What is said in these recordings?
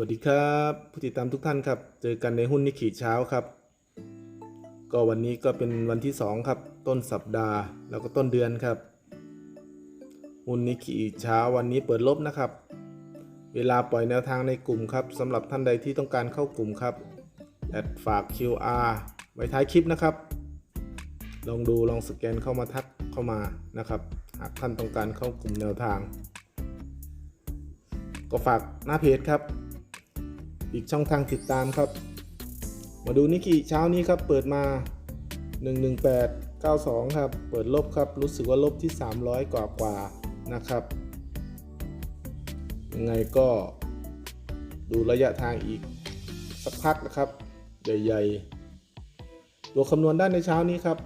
วัสดีครับผู้ติดตามทุกท่านครับ เจอกันในหุ้นนิขีเช้าครับ ก็วันนี้ก็เป็นวันที่ 2 ครับ ต้นสัปดาห์แล้วก็ต้นเดือนครับ หุ้นนิขีเช้าวันนี้เปิดลบนะครับ เวลาปล่อยแนวทางในกลุ่มครับสำหรับท่านใดที่ต้องการเข้ากลุ่มครับแอดฝาก QR ไว้ท้ายคลิปนะครับ ลองดูลองสแกนเข้ามาทักเข้ามานะครับ หากท่านต้องการเข้ากลุ่มแนวทาง ก็ฝากหน้าเพจครับ อีกช่องทางติดตามครับ มาดูนิก i เช้านี้ครับเปิดมา 11892 ครับ เปิดลบครับ รู้สึกว่าลบที่ 300 กว่ากว่านะครับ ยังไงก็ดูระยะทางอีกสักพักนะครับ ใหญ่ๆ ตัวคำนวณด้านในเช้านี้ครับ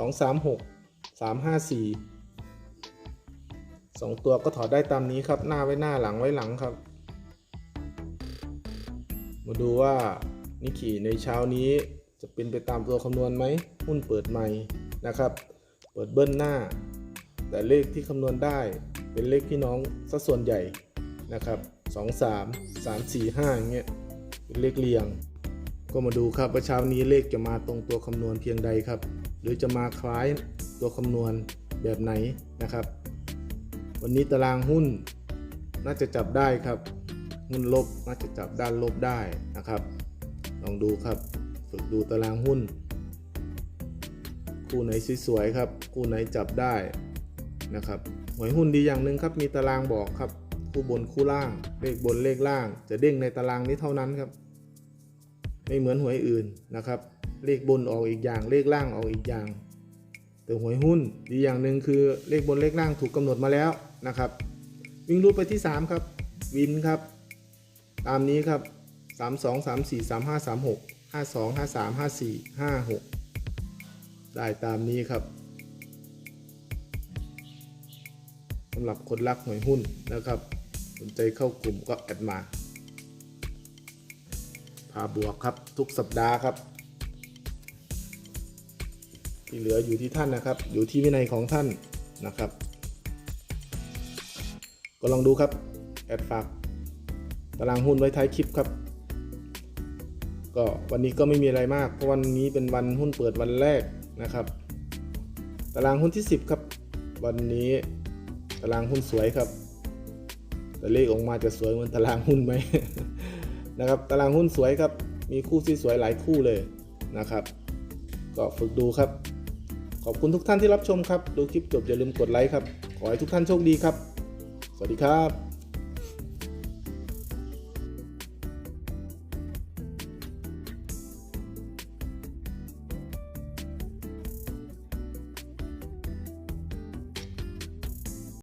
236 354 2 ตัวก็ถอดได้ตามนี้ครับ หน้าไว้หน้าหลังไว้หลังครับ มาดูว่านิกขีในเช้านี้จะเป็นไปตามตัวคำนวณไหมหุ้นเปิดใหม่นะครับ เปิดเบิ้ลหน้า แต่เลขที่คำนวณได้เป็นเลขพี่น้องสัส่วนใหญ่นะครับ 2 3 3 4 5อย่างเงี้ยเป็นเลขเรียง ก็มาดูครับว่าเช้านี้เลขจะมาตรงตัวคำนวณเพียงใดครับ หรือจะมาคล้ายตัวคำนวณแบบไหนนะครับ วันนี้ตารางหุ้นน่าจะจับได้ครับ หุ้นลบน่าจะจับด้านลบได้นะครับ ลองดูครับ ฝึกดูตารางหุ้น คู่ไหนสวยๆครับ คู่ไหนจับได้นะครับหวยหุ้นดีอย่างหนึ่งครับ มีตารางบอกครับ คู่บนคู่ล่าง เลขบนเลขล่าง จะเด้งในตารางนี้เท่านั้นครับ ไม่เหมือนหวยอื่นนะครับ เลขบนออกอีกอย่าง เลขล่างออกอีกอย่าง แต่หวยหุ้นดีอย่างหนึ่งคือเลขบนเลขล่างถูกกำหนดมาแล้วนะครับ วิ่งรูปไปที่ 3 ครับ วินครับ ตามนี้ครับ 3 2 3 4 3 5 3 6 5 2 5 3 5 4 5 6 ได้ตามนี้ครับสำหรับคนรักหวยหุ้นนะครับ สนใจเข้ากลุ่มก็แอดมา พาบวกครับทุกสัปดาห์ครับ ที่เหลืออยู่ที่ท่านนะครับ อยู่ที่วินัยของท่านนะครับ ก็ลองดูครับ แอดฝาก ตารางหุ้นไว้ท้ายคลิปครับ ก็วันนี้ก็ไม่มีอะไรมาก เพราะวันนี้เป็นวันหุ้นเปิดวันแรกนะครับ ตารางหุ้นที่ 10 ครับ วันนี้ตารางหุ้นสวยครับ แต่เลขออกมาจะสวยเหมือนตารางหุ้นไหมนะครับ ตารางหุ้นสวยครับ มีคู่ที่สวยหลายคู่เลยนะครับ ก็ฝึกดูครับ ขอบคุณทุกท่านที่รับชมครับ ดูคลิปจบอย่าลืมกดไลค์ครับ ขอให้ทุกท่านโชคดีครับ สวัสดีครับ